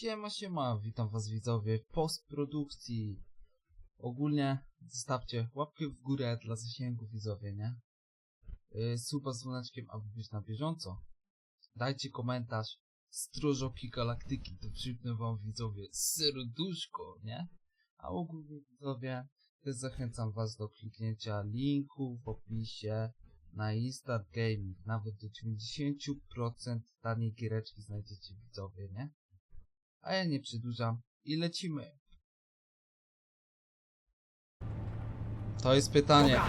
Siema, siema, witam was widzowie w postprodukcji. Ogólnie zostawcie łapkę w górę dla zasięgu widzowie, nie? Yy, suba z dzwoneczkiem, aby być na bieżąco. Dajcie komentarz Stróżoki Galaktyki, to przypnę wam widzowie serduszko, nie? A ogólnie widzowie, też zachęcam was do kliknięcia linku w opisie na Instant Gaming. Nawet do 90% taniej giereczki znajdziecie widzowie, nie? A ja nie przedłużam i lecimy. To jest pytanie.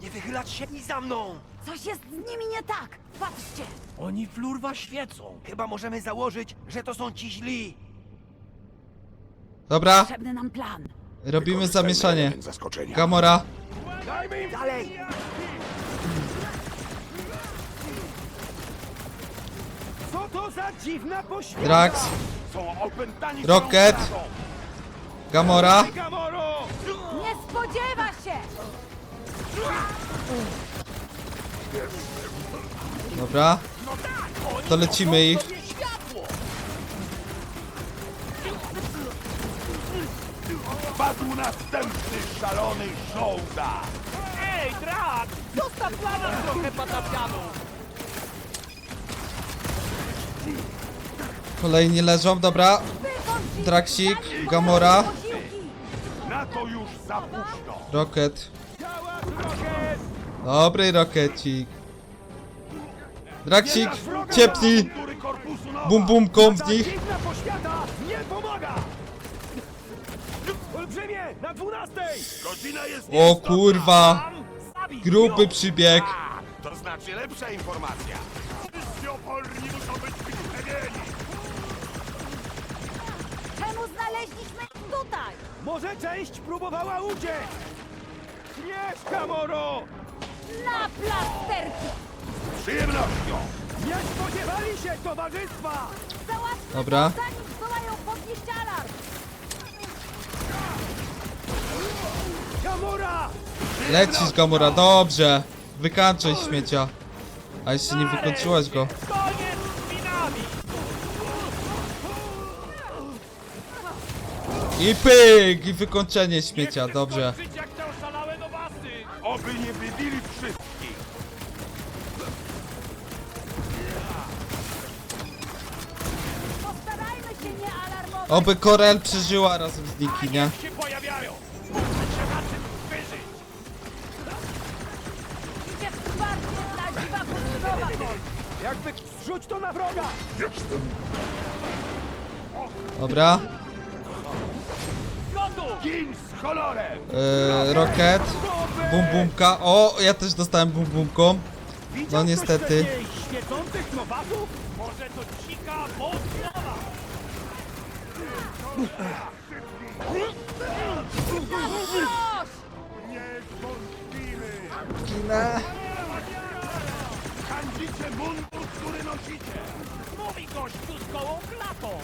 Nie wychylać się ni za mną! Coś jest z nimi nie tak! Patrzcie! Oni flurwa świecą. Chyba możemy założyć, że to są ci źli. Dobra, Potrzebny nam plan. robimy zamieszanie. zaskoczenia. Gamora, Dajmy im dalej! Co to za dziwna poświata? Drax, Rocket. Gamora. Nie spodziewa się! Dobra, to lecimy ich. Padł następny szalony żołda. Ej, Drax! Zostaw dla nas trochę patafianu! Kolejni leżą, dobra. Draksik, Gamora. Na. Rocket. Dobry Rockecik. Draksik, nowa. Bum bum jest O kurwa. Ją! przybieg. To znaczy lepsza informacja. Tutaj? Może część próbowała uciec! Nie, Gamoro! Na plasterki! Z przyjemnością. Nie spodziewali się towarzystwa! Załatwmy Dobra. to, zanim zdołają podnieść alarm! Gamora! Lecisz Gamora, dobrze. Wykańczaj śmiecia. A jeszcze nie wykończyłaś go z minami! I pyk! I wykończenie śmiecia, dobrze. Oby nie wybili wszystkich. Postarajmy się nie alarmować! Oby Korel przeżyła razem z Niki, nie? się pojawiają! Trzeba czymś wyżyć! Idzie wsparcie dla z Nowakol! Jakby zrzuć to na wroga! Dobra. Yy, Rocket. Bum bumka. O, ja też dostałem bum bumką. No niestety. Ginę. Hańdzicie mundur, który nosicie. Mówi gościu z gołą klatą!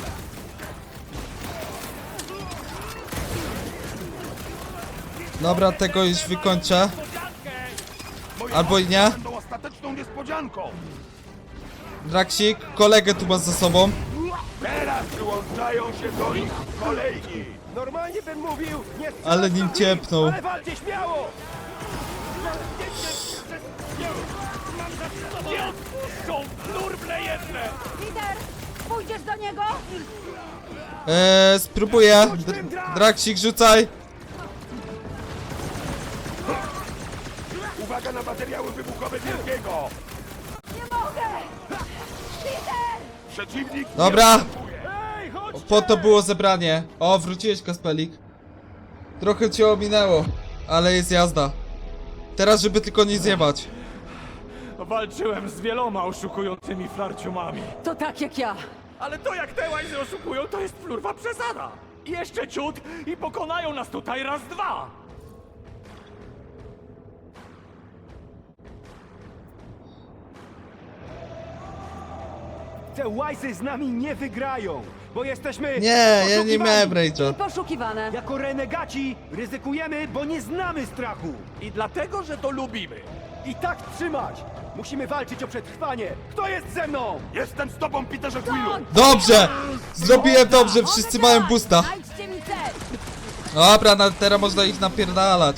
Dobra, tego już wykończę. Albo i nie. Będą ostateczną niespodzianką. Draksik, kolegę tu masz za sobą. Teraz przyłączają się do nich kolejni. Normalnie bym mówił, nie Ale nim ciepnął. Ale walcie śmiało! Nie odpuszczą! Nurble jedne! Peter, pójdziesz do niego? Eee, spróbuję. Dr- Draksik, rzucaj. Na materiały wybuchowe wielkiego. Nie mogę! Peter! Przeciwnik Dobra. nie chodź! Po to było zebranie. O, wróciłeś, Kaspelik. Trochę cię ominęło, ale jest jazda. Teraz, żeby tylko nie zjebać. Walczyłem z wieloma oszukującymi flarciumami. To tak jak ja. Ale to jak te łajzy oszukują, to jest flurwa przesada. Jeszcze ciut i pokonają nas tutaj raz dwa. Te łajzy z nami nie wygrają, bo jesteśmy Nie, ja nie miałem Rage'a. Poszukiwane. Jako renegaci ryzykujemy, bo nie znamy strachu. I dlatego, że to lubimy. I tak trzymać! Musimy walczyć o przetrwanie! Kto jest ze mną? Jestem z tobą, Peterze Quillu. Dobrze! Zrobiłem dobrze, wszyscy mają busta. Znajdźcie mi cel! Dobra, na, teraz można ich napierdalać.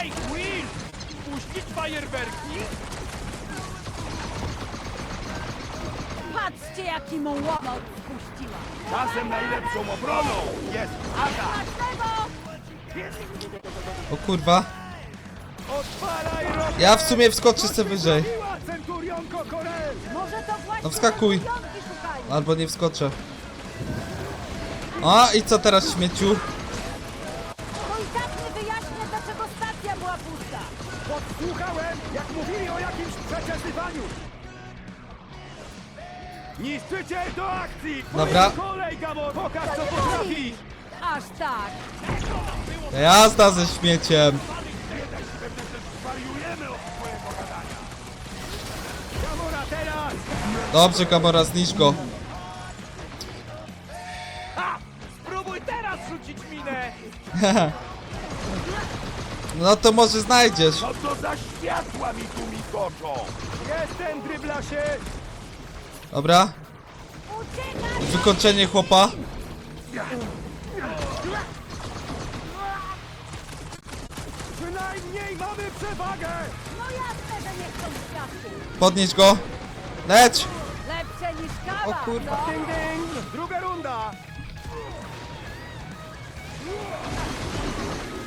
Ej, Will! Puścić fajerwerki? Mu łomot spuściła! Czasem najlepszą obroną jest. Smacznego! O kurwa. Odpalaj! Ja w sumie wskoczę sobie wyżej. Centurionko Korel! Może to właśnie No wskakuj. Albo nie wskoczę. A i co teraz śmieciu? To i tak nie wyjaśnia, dlaczego stacja była pusta! Podsłuchałem, jak mówili o jakimś przeczesywaniu! Niszczyciel do akcji! Dobra. Kolej! Pokaż, co potrafisz! Aż tak! Jazda ze śmieciem. Gamora, teraz! Dobrze, Kamora, zniszcz go. Ha! Spróbuj teraz rzucić minę! No to może znajdziesz. Co to za światła mi tu migoczą? Jestem, dryblasie! Dobra. Wykończenie chłopa. Przynajmniej mamy przewagę! No jasne, że nie chcą świadków! Podnieś go. Leć. Lepsze niż kawa! O kurwa. no. Ding, ding! Druga runda!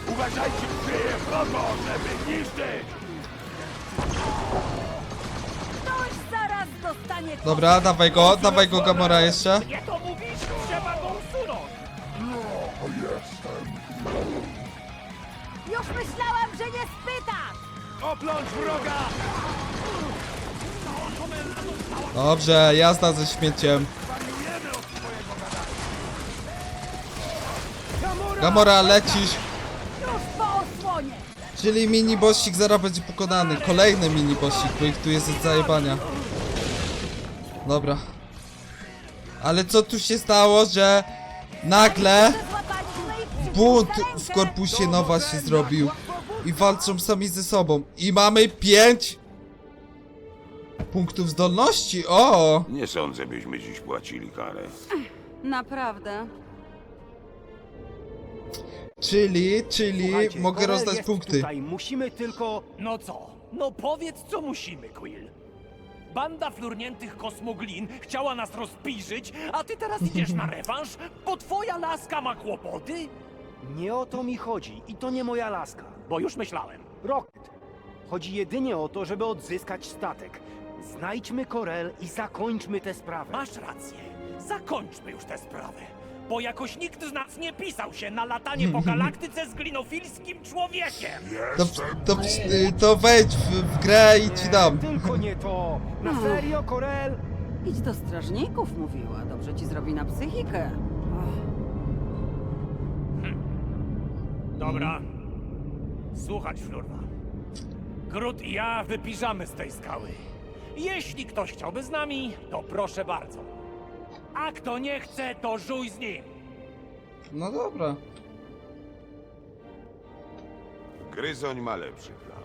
Uważajcie, przyje wrogo, żeby niszczyć! Dostanie Dobra, dawaj go, dawaj go Gamora jeszcze. Nie to mówisz, trzeba go usunąć! Już myślałam, że nie spytasz! Oplącz wroga! Dobrze, jazda ze śmieciem. Wariujemy od twojego gadania! Gamora! Gamora, lecisz. Już po osłonie! Czyli mini bossik zaraz będzie pokonany. Kolejny mini bossik, bo ich tu jest od zajebania. Dobra. Ale co tu się stało, że nagle bunt w korpusie nowa się zrobił. I walczą sami ze sobą. I mamy pięć punktów zdolności. O! Nie sądzę, byśmy dziś płacili karę. Naprawdę? Czyli, czyli Słuchajcie, mogę Korel rozdać jest punkty. Tutaj. Musimy tylko... No co? No powiedz, co musimy, Quill. Banda flurniętych kosmoglin chciała nas rozpiżyć, a ty teraz idziesz na rewanż, bo twoja laska ma kłopoty? Nie o to mi chodzi i to nie moja laska. Bo już myślałem. Rocket. Chodzi jedynie o to, żeby odzyskać statek. Znajdźmy Korel i zakończmy tę sprawę. Masz rację. Zakończmy już tę sprawę. Bo jakoś nikt z nas nie pisał się na latanie po galaktyce z glinofilskim człowiekiem. To, to, to wejdź w, w grę i ci dam. Tylko nie to! Na serio, Korel? Idź do strażników, mówiła. Dobrze ci zrobi na psychikę. Dobra. Słuchać, Flurwa. Grut i ja wypiżamy z tej skały. Jeśli ktoś chciałby z nami, to proszę bardzo. A kto nie chce, to żuj z nim. No dobra. Gryzoń ma lepszy plan.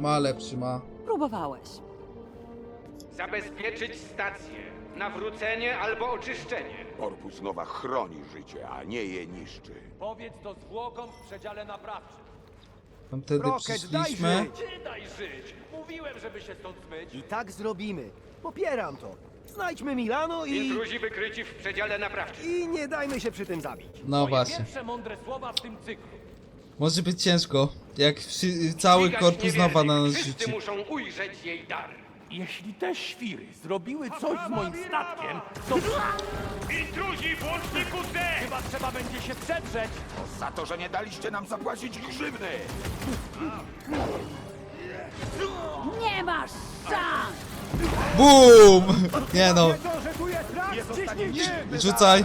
Ma lepszy, ma. Próbowałeś. Zabezpieczyć stację. Nawrócenie albo oczyszczenie. Korpus Nowa chroni życie, a nie je niszczy. Powiedz to zwłokom w przedziale naprawczym. Tamtedy Rocket, daj przyszliśmy. żyć! Ty daj żyć! Mówiłem, żeby się stąd zmyć. I tak zrobimy. Popieram to. Znajdźmy Milano i... Intruzi wykryci w przedziale naprawczym. I nie dajmy się przy tym zabić. No Moje właśnie. pierwsze mądre słowa w tym cyklu. Może być ciężko. Jak wszy, cały korpus nowa na nas Wszyscy rzuci. muszą ujrzeć jej dar. Jeśli te świry zrobiły coś z moim statkiem, to Intruzi w łączniku D! chyba trzeba będzie się przedrzeć. Za to, że nie daliście nam zapłacić grzywny! Nie masz szans! BUM! Nie no, rzucaj.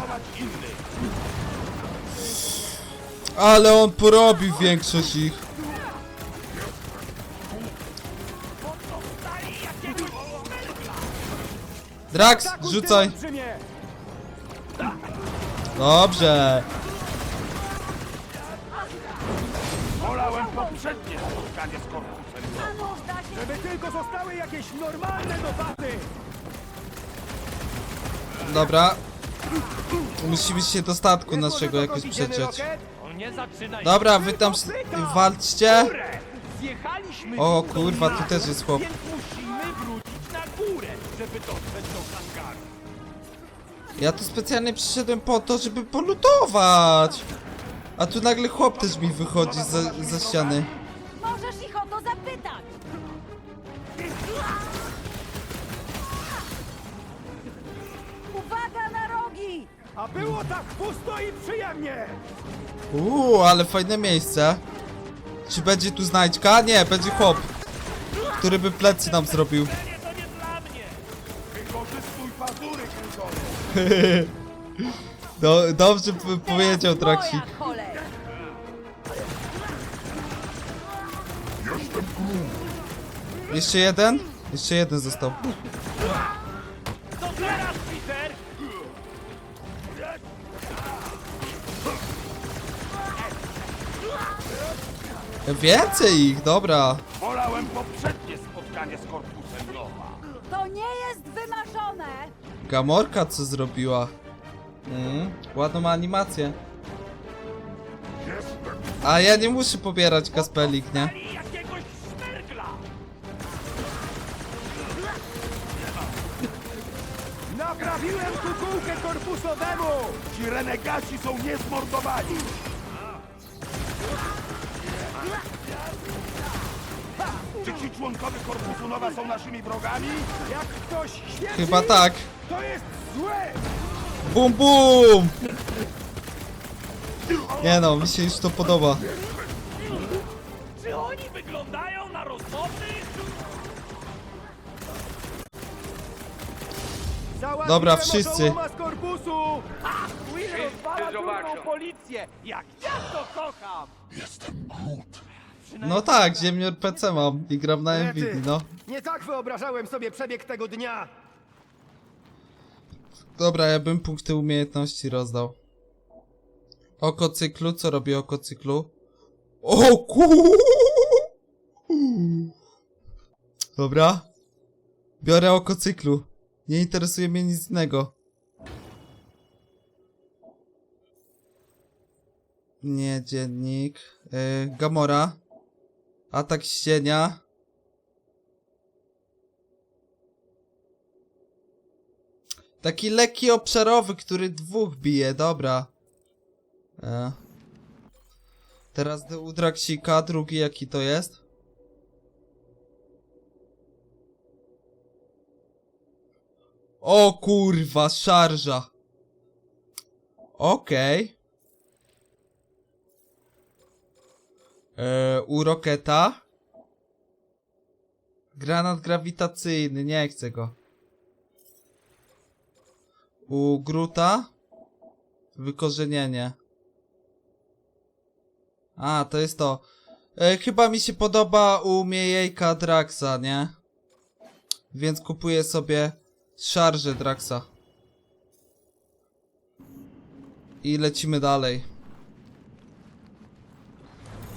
Ale on porobił większość ich. Drax, rzucaj. Dobrze. Wolałem poprzednie spotkanie z Żeby tylko zostały jakieś normalne dopaty! Dobra. Musimy się do statku naszego jakoś przeciąć. O, nie zaczynaj. Dobra, wy tam s- walczcie. Górę! Zjechaliśmy O, tu kurwa, tu dna, też jest chłop. Więc musimy wrócić na górę, żeby dotrzeć do hangaru. Ja tu specjalnie przyszedłem po to, żeby polutować. A tu nagle chłop też mi wychodzi za, za ściany. A było tak pusto i przyjemnie! Uuu, ale fajne miejsce. Czy będzie tu znajdźka? Nie, będzie chłop. Który by plecy nam zrobił. Nie, to nie dla mnie. Wykorzystuj pazury, Gryzonie. Do, dobrze p- powiedział Traksik. moja kolej! Jeszcze jeden? Jeszcze jeden został. Więcej ich, dobra. Wolałem poprzednie spotkanie z korpusem Nowa. To nie jest wymarzone! Gamorka co zrobiła? Mm, ładną ma animację. A ja nie muszę pobierać kaspelik, nie? I jakiegoś szmergla. Naprawiłem kukułkę korpusowemu! Ci renegaci są niezmordowani. Członkowie korpusu Nowa są naszymi wrogami? Jak ktoś świeci, Chyba tak. to jest złe! Bum bum! Nie no, mi się już to podoba. Czy oni wyglądają na rozmownych? Załatwiłem Dobra, wszyscy. ożołoma z korpusu! Will rozwala policję. Jak ja to kocham. No tak, ziemnior PC mam i gram na Nvidia, no. Nie tak wyobrażałem sobie przebieg tego dnia! Dobra, ja bym punkty umiejętności rozdał. Oko cyklu, co robi oko cyklu? O ku! Dobra. Biorę oko cyklu. Nie interesuje mnie nic innego. Nie, dziennik. Yy, Gamora. Atak ścienia. Taki lekki obszarowy, który dwóch bije, dobra. E. Teraz do u Draksika, drugi jaki to jest? O kurwa, szarża. Okej. E, u Roketa. Granat grawitacyjny, nie chcę go. U Gruta wykorzenienie. A, to jest to. E, chyba mi się podoba u Miejejka Draxa, nie? Więc kupuję sobie szarżę Draxa. I lecimy dalej.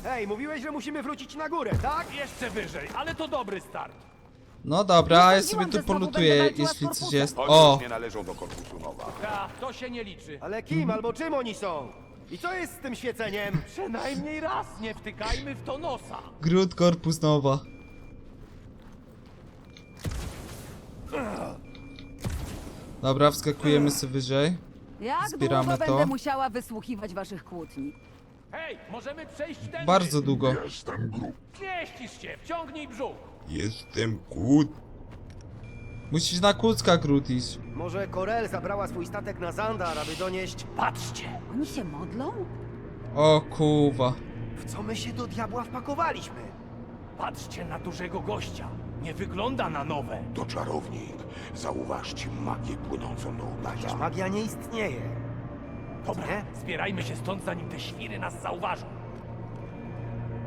Hej, mówiłeś, że musimy wrócić na górę, tak? Jeszcze wyżej, ale to dobry start. No dobra, ja sobie tu polutuję, jeśli coś jest. Oni O! już nie należą do korpusu Nowa. Ta, to się nie liczy. Ale kim albo czym oni są? I co jest z tym świeceniem? Przynajmniej raz nie wtykajmy w to nosa. Groot Korpus Nowa. Dobra, wskakujemy sobie wyżej. Jak Zbieramy długo to. będę musiała wysłuchiwać waszych kłótni? Hej, możemy przejść ten. Bardzo długo. Mieścisz się, wciągnij brzuch. Jestem Kut. Musisz na kucka Groot iść. Może Korel zabrała swój statek na Zandar, aby donieść... Patrzcie. Oni się modlą? O kuwa. W co my się do diabła wpakowaliśmy? Patrzcie na dużego gościa. Nie wygląda na nowe. To czarownik. Zauważcie magię płynącą do ołtarza. magia nie istnieje. Dobra, Nie? zbierajmy się stąd, zanim te świry nas zauważą.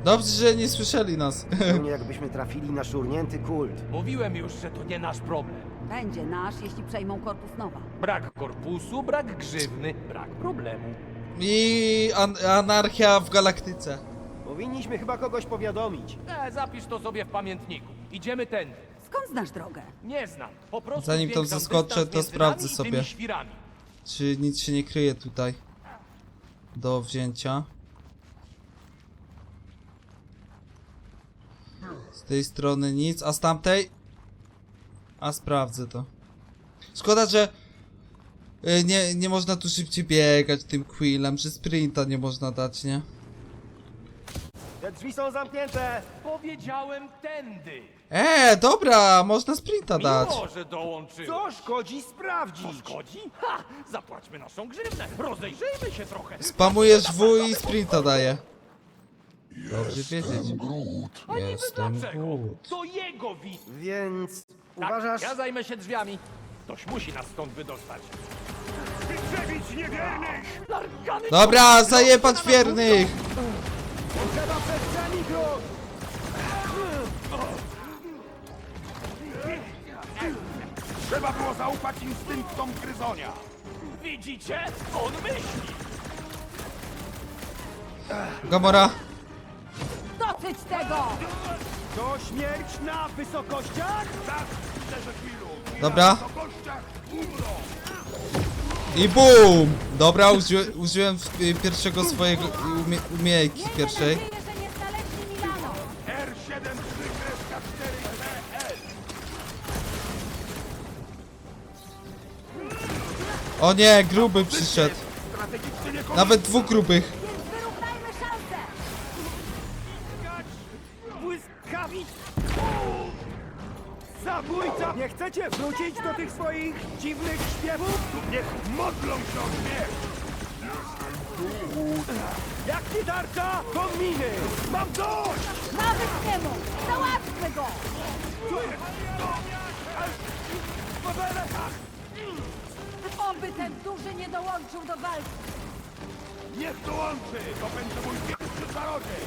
Dobrze, że nie słyszeli nas. Zupełnie jakbyśmy trafili na szurnięty kult. Mówiłem już, że to nie nasz problem. Będzie nasz, jeśli przejmą korpus nowa. Brak korpusu, brak grzywny, brak problemu. I an anarchia w galaktyce. Powinniśmy chyba kogoś powiadomić. E, zapisz to sobie w pamiętniku. Idziemy tędy. Skąd znasz drogę? Nie znam. Po prostu Zanim tam zwiększam zeskoczę, dystans to między sprawdzę nami i sobie. tymi świrami. Czy nic się nie kryje tutaj do wzięcia? Z tej strony nic, a z tamtej? A sprawdzę to. Szkoda, że y, nie, nie można tu szybciej biegać tym Quillem, że sprinta nie można dać, nie? Te drzwi są zamknięte! Powiedziałem tędy. E, dobra, można sprinta dać. Miło, że dołączyłeś. Co szkodzi sprawdzić? szkodzi? Ha! Zapłaćmy naszą grzywnę. Rozejrzyjmy się trochę. Spamujesz W i sprinta daje. Dobrze wiedzieć. A niby Jestem dlaczego? Groot. To jego win. Więc Tak, uważasz... ja zajmę się drzwiami. Ktoś musi nas stąd wydostać. Wykrzewić niewiernych! Largany Dobra, zajebać wiernych! Trzeba przestrzeni, Trzeba było zaufać instynktom gryzonia! Widzicie? On myśli. Gamora, Dosyć tego! To śmierć na wysokościach? Tak, szczerze chwilu! Dobra. Umrą! I BUM! Dobra, uży, użyłem y, pierwszego swojego umie, Miejmy pierwszej. O nie, gruby przyszedł. Strategicznie nie Nawet dwóch grubych. Więc wyrównajmy szanse! Błyskawic! Zabójca! Nie chcecie wrócić do tych swoich dziwnych śpiewów? Niech modlą się o śmierć! Jak ci tarcza, to miny! Mam dość! Mamy z niemu! Załatwmy go! Oby ten duży nie dołączył do walki! Niech dołączy! To będzie mój pierwszy zarodziej!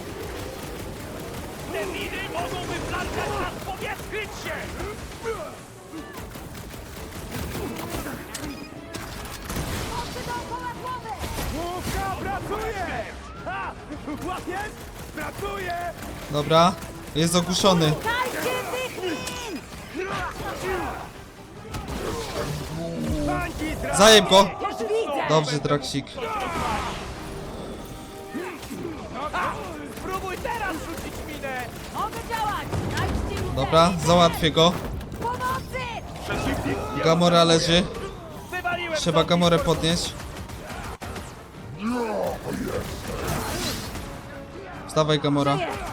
Te miny mogą wyflarkać nas powietrzyć się. Mocy dookoła głowy! Główka pracuje! Ha! Łapiesz? Pracuje! Dobra, jest ogłuszony. Dajcie tych min! Zajem go! Dobrze, Draksik. Spróbuj teraz rzucić minę. Mogę działać! Znajdźcie mi Dobra, załatwię go. Pomocy! Gamora leży. Wywaliłem Trzeba zombie Gamorę podnieść. Wstawaj, Gamora. Żyję!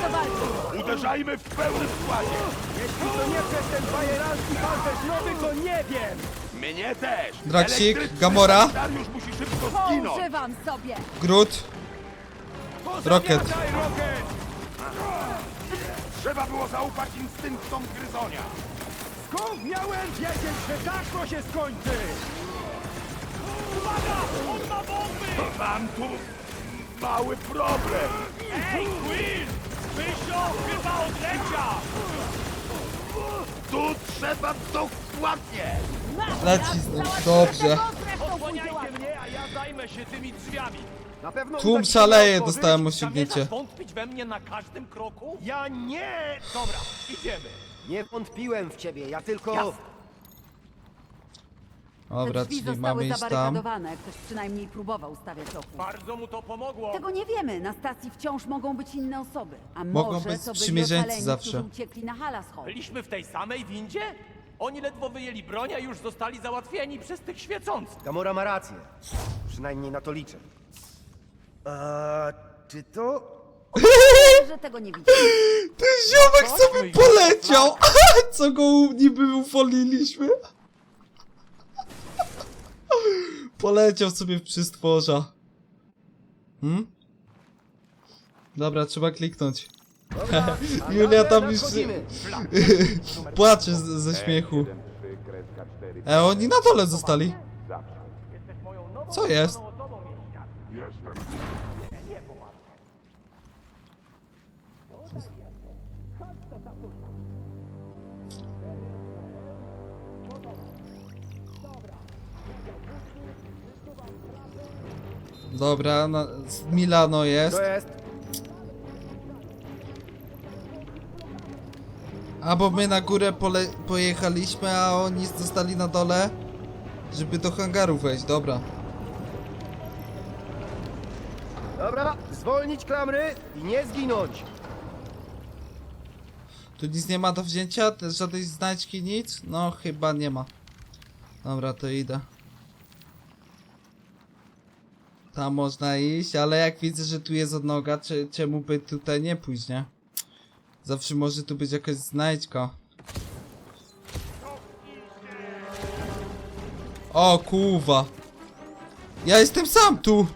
Wracajmy do walki! Uderzajmy w pełnym składzie! Jeśli to nie przez ten bajeralski pancerz nowy, to nie wiem! Mnie też! Draksik, Elektryczny Gamora. sanitariusz musi szybko zginąć! Poużywam sobie! Groot. Rocket. Pozamiataj, Rocket! Trzeba było zaufać instynktom gryzonia! Skąd miałem wiedzieć, że tak to się skończy? Uwaga! On ma bomby! Mam tu mały problem! Ej, Quill! Mysio chyba odleciał! Tu trzeba dokładnie! Załatwimy Dobrze. Osłaniajcie mnie, a ja zajmę się tymi drzwiami. Na pewno Tłum uda ci się szaleje, otworzyć? dostałem osiągnięcie. Zamierzasz wątpić we mnie na każdym kroku? Ja nie! Dobra, idziemy. Nie wątpiłem w ciebie, ja tylko... Jasne. Dobra, Te drzwi czyli zostały mamy iść tam. zabarykadowane. Ktoś przynajmniej próbował stawiać opór. Bardzo mu to pomogło. Tego nie wiemy. Na stacji wciąż mogą być inne osoby. A Mogą może być to byli sprzymierzeńcy ocaleni, zawsze. którzy uciekli na Halaschol. Byliśmy w tej samej windzie? Oni ledwo wyjęli broń, a już zostali załatwieni przez tych świecących. Gamora ma rację. Przynajmniej na to liczę. Eee, czy to... że tego nie widzi. Ten ziomek sobie poleciał! Co go niby ufoliliśmy? Poleciał sobie w przystworza. Hmm? Dobra, trzeba kliknąć. Julia tam już Nadchodzimy. płacze z, ze śmiechu. E, oni na dole zostali. Co jest? Dobra, na, z Milano jest. To jest... A bo my na górę pole pojechaliśmy, a oni zostali na dole, żeby do hangaru wejść, dobra. Dobra, zwolnić klamry i nie zginąć. Tu nic nie ma do wzięcia? Żadnej znajdźki, nic? No, chyba nie ma. Dobra, to idę. Tam można iść, ale jak widzę, że tu jest odnoga, czy, czemu by tutaj nie pójść, nie? Zawsze może tu być jakaś znajdźka. O, kuwa. Ja jestem sam tu!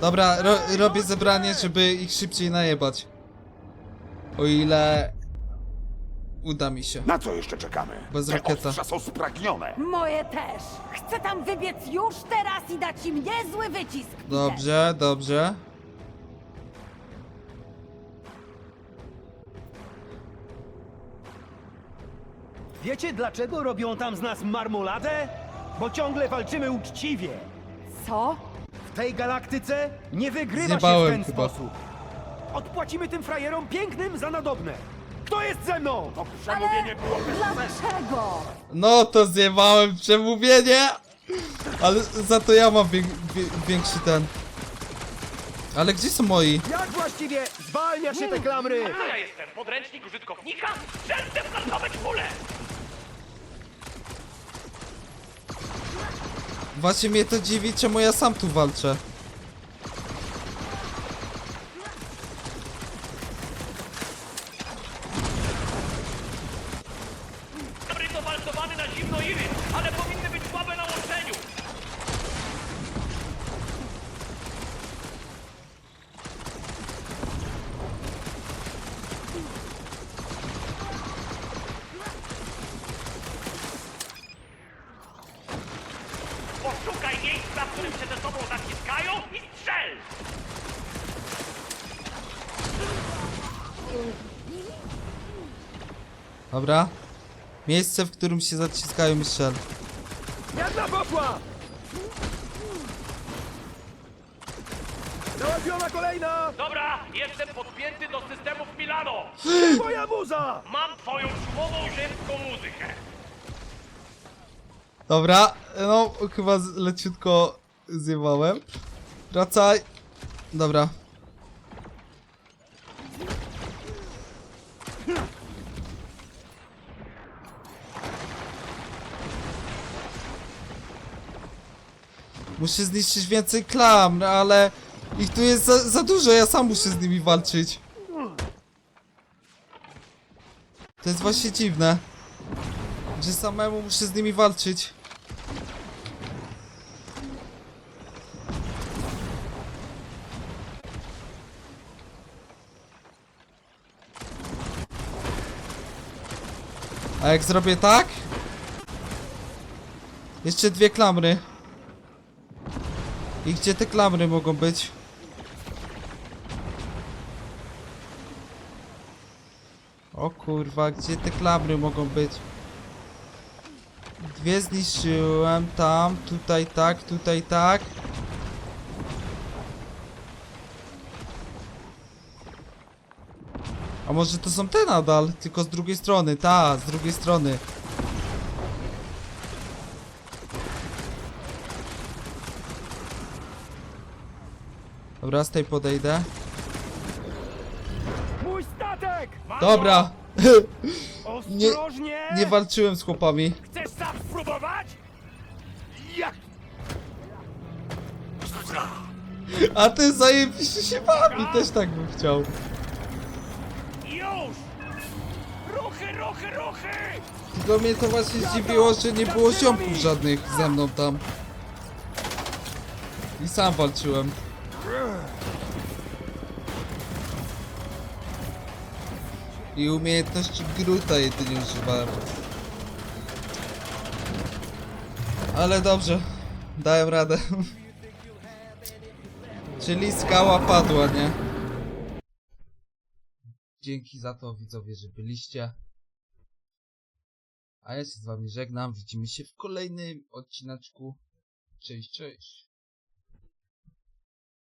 Dobra, ro robię zebranie, żeby ich szybciej najebać. O ile uda mi się. Na co jeszcze czekamy? Bez Te rakieta. ostrza są spragnione. Moje też. Chcę tam wybiec już teraz i dać im niezły wycisk. Peter. Dobrze, dobrze. Wiecie dlaczego robią tam z nas marmoladę? Bo ciągle walczymy uczciwie. Co? W tej galaktyce nie wygrywa Zjebałem się w ten chyba. sposób. Odpłacimy tym frajerom pięknym za nadobne. Kto jest ze mną? To Ale przemówienie było dlaczego? No to zjebałem przemówienie! Ale za to ja mam wiek, wie, większy ten. Ale gdzie są moi? Jak właściwie zwalnia się te klamry? A ja jestem podręcznik użytkownika? Jestem kartować pulę! Właśnie mnie to dziwi, czemu ja sam tu walczę. Dowalcowany na zimno iry, ale powinny być słabe na łączeniu! Poszukaj miejsca, w którym się ze sobą zaciskają i strzel! Dobra. Miejsce, w którym się zaciskają Michel. Jedna poszła! Załatwiona kolejna! Dobra, jestem podpięty do systemów Milano! Moja muza! Mam twoją szumową ziemską muzykę! Dobra, no chyba z- leciutko zjebałem. Wracaj. Dobra. Muszę zniszczyć więcej klamr, ale ich tu jest za, za dużo, ja sam muszę z nimi walczyć. To jest właśnie dziwne, że samemu muszę z nimi walczyć. A jak zrobię tak? Jeszcze dwie klamry. I gdzie te klamry mogą być? O kurwa, gdzie te klamry mogą być? Dwie zniszczyłem, tam, tutaj tak, tutaj tak. A może to są te nadal, tylko z drugiej strony, ta, z drugiej strony. Dobra, z tej podejdę. Mój statek! Dobra, Ostrożnie! nie walczyłem z chłopami. Chcesz sam spróbować? Jak? A ty zajebiście się bawi, też tak bym chciał. Już! Ruchy, ruchy, ruchy! Tylko mnie to właśnie zdziwiło, że nie było ziomków żadnych ze mną tam. I sam walczyłem. I umiejętności Gruta jedynie używałem. Ale dobrze, dałem radę. Czyli skała padła, nie? Dzięki za to widzowie, że byliście. A ja się z wami żegnam. Widzimy się w kolejnym odcineczku. Cześć, cześć.